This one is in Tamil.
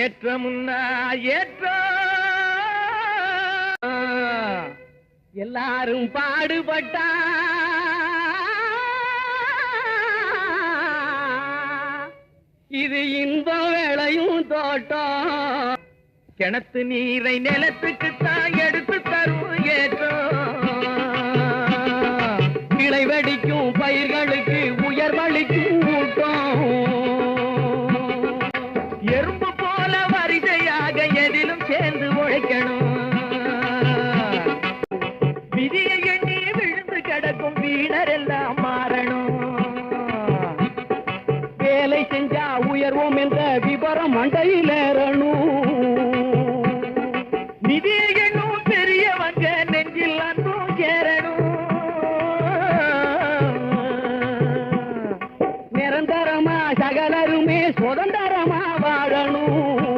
ஏற்றமுன்னா ஏற்ற. எல்லாரும் பாடுபட்டா. இது இன்பம் வேளையும் தோட்டம். கிணத்து நீரை நிலத்துக்கு தான் எடுத்து தரும் ஏற்றோம். கிளை வெடிக்கும் வைக்கணும். விதியை எண்ணி விழுந்து கிடக்கும் வீணர் எல்லாம் மாறணும். வேலை செஞ்சா உயர்வோம் என்ற விபரம் மண்டையில் ஏறணும். விதியை எண்ணும் பெரியவங்க நெஞ்சில் அன்பும் சேரணும். சகலருமே சுதந்திரமாவா?